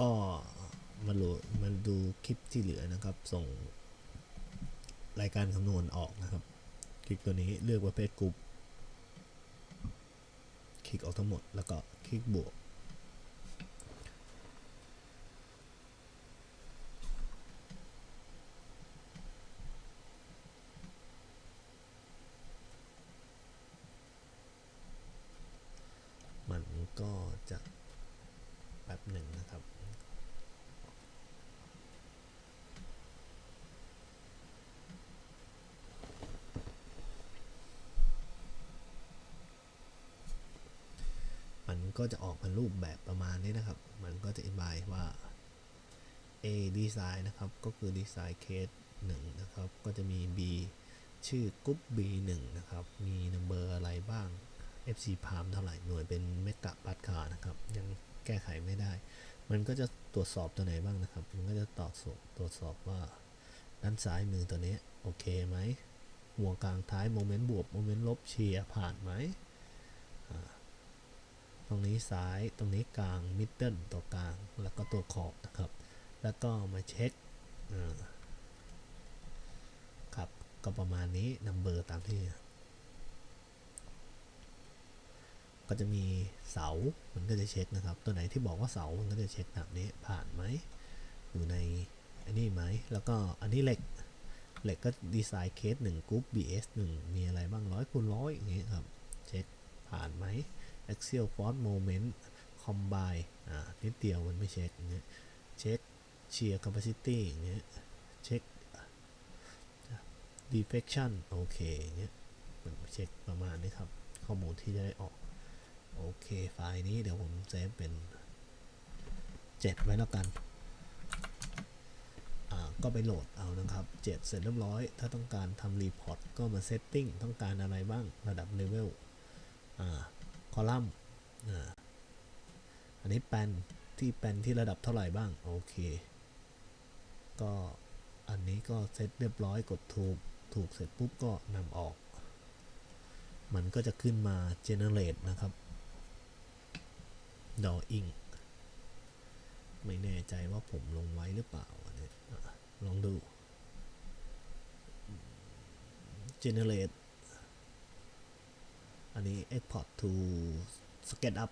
ก็มาดูมาดูคลิปที่เหลือนะครับ ส่งรายการคำนวณออกนะครับ คลิกตัวนี้เลือกประเภทกลุ่มคลิกออกทั้งหมดแล้วก็คลิกบวก มันก็จะ แป๊บหนึ่งนะครับมันก็จะออกมารูปแบบประมาณนี้นะครับ มันก็จะอธิบายว่า A design นะครับ ก็คือ design case 1นะครับ ก็จะมี B ชื่อกรุ๊ป B 1 นะครับ มี number อะไรบ้าง FC palm เท่าไหร่ หน่วยเป็นเมกะปัดคานะครับ ยัง แก้ไขไม่ได้ มันก็จะตรวจสอบตัวไหนบ้างนะครับ มันก็จะตรวจสอบตรวจสอบว่า ด้านซ้ายมือตัวนี้โอเคไหมหัวกลางท้ายโมเมนต์บวกโมเมนต์ลบเชียร์ผ่านไหมตรงนี้ซ้ายตรงนี้กลางมิดเดิลตัวกลางแล้วก็ตัวขอบนะครับ แล้วก็มาเช็คครับก็ประมาณนี้นัมเบอร์ตามที่ ก็จะมีเสา มันก็จะเช็คนะครับ ตัวไหนที่บอกว่าเสา มันก็จะเช็คแบบนี้ ผ่านไหม อยู่ในอันนี้ไหม แล้วก็อันนี้เหล็ก เหล็กก็ดีไซน์เคส1กรุ๊ป BS 1 มีอะไรบ้างร้อยคูณร้อยอย่างเงี้ยครับ เช็คผ่านไหม axial force moment combine อ่า นิดเดียวมันไม่เช็คอย่างเงี้ย เช็ค shear capacity อย่างเงี้ย เช็ค deflection โอเคอย่างเงี้ยมันเช็คประมาณนี้ครับ ข้อมูลที่จะได้ออก โอเคไฟล์นี้เดี๋ยวผมเซฟเป็น 7 ไว้แล้วกัน อ่า ก็ไปโหลดเอานะครับ 7 เสร็จเรียบร้อย ถ้าต้องการทำรีพอร์ตก็มาเซตติ้งต้องการอะไรบ้างระดับเลเวล อ่า คอลัมน์ อ่า อันนี้แปนที่แปนที่ระดับเท่าไหร่บ้าง โอเค ก็อันนี้ก็เซตเรียบร้อยกดถูก ถูกเสร็จปุ๊บก็นำออก มันก็จะขึ้นมา generate นะครับ drawing ไม่แน่ใจว่าผมลงไว้หรือเปล่าอันนี้อะลองดู generate อันนี้ export to SketchUp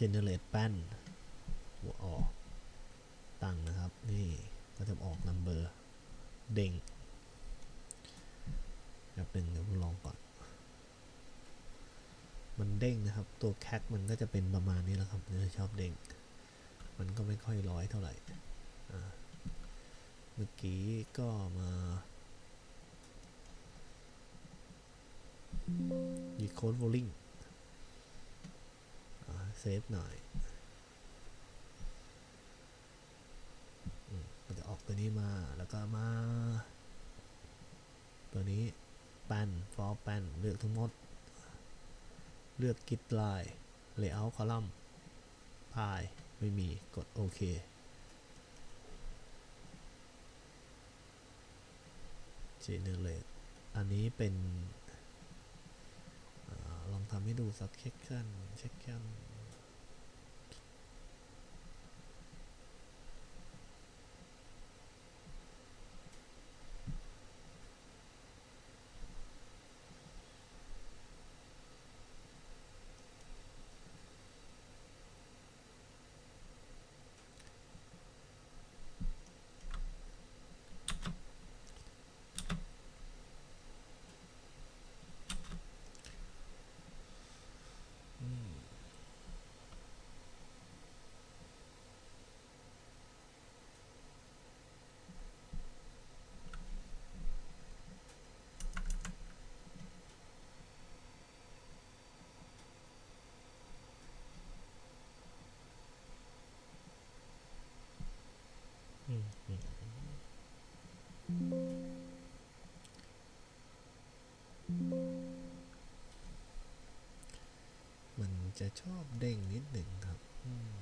generate แป้นหัวออกตั้งนะครับ นี่ก็จะออก number เด้งแบบหนึ่งเดี๋ยวผมลองก่อน มัน เด้งนะครับ ตัวแคคมันก็จะเป็นประมาณนี้แหละครับเนี่ยชอบเด้ง มันก็ไม่ค่อยร้อยเท่าไหร่เมื่อกี้ก็มาดีโคดโวลิงเซฟหน่อยอมันจะออกตัวนี้มา แล้วก็มา ตัวนี้แป้นฟอร์แป้นเลือกทั้งหมด เลือก git line layout คอลัมน์พายไม่มีกดโอเคเจเนเรตอันนี้เป็นอลองทำให้ดูสักเช็คชั่นเช็คกันอื มันจะชอบเด้งนิดหนึ่งครับอืม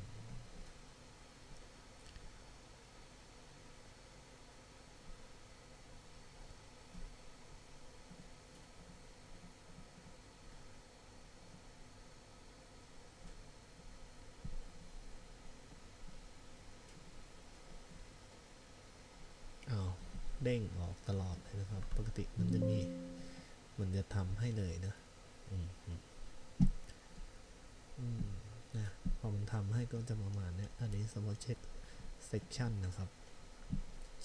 ตลอดเลยนะครับ ปกติมันจะมี มันจะทำให้เลยนะอืมอืมอืมนะพอมันทำให้ก็จะประมาณเนี้ยอันนี้สมมติเช็ค section นะครับ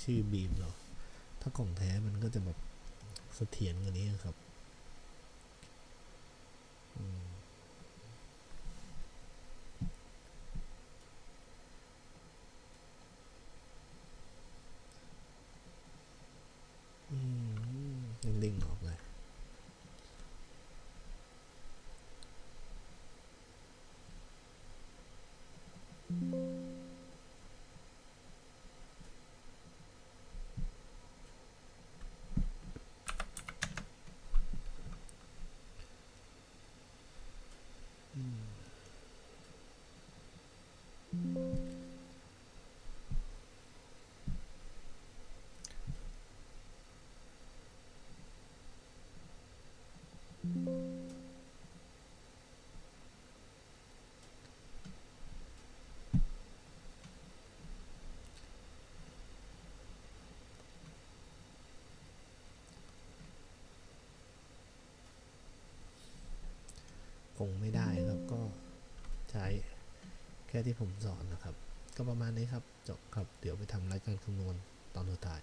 ชื่อบีมเหรอ ถ้าของแท้มันก็จะแบบเสถียรกว่านี้ครับ อืมอื ม งไม่ได้ครับ ก็ใช้แค่ที่ผมสอนนะครับ ก็ประมาณนี้ครับ จบครับ เดี๋ยวไปทำรายการคำนวณตอนสุดท้าย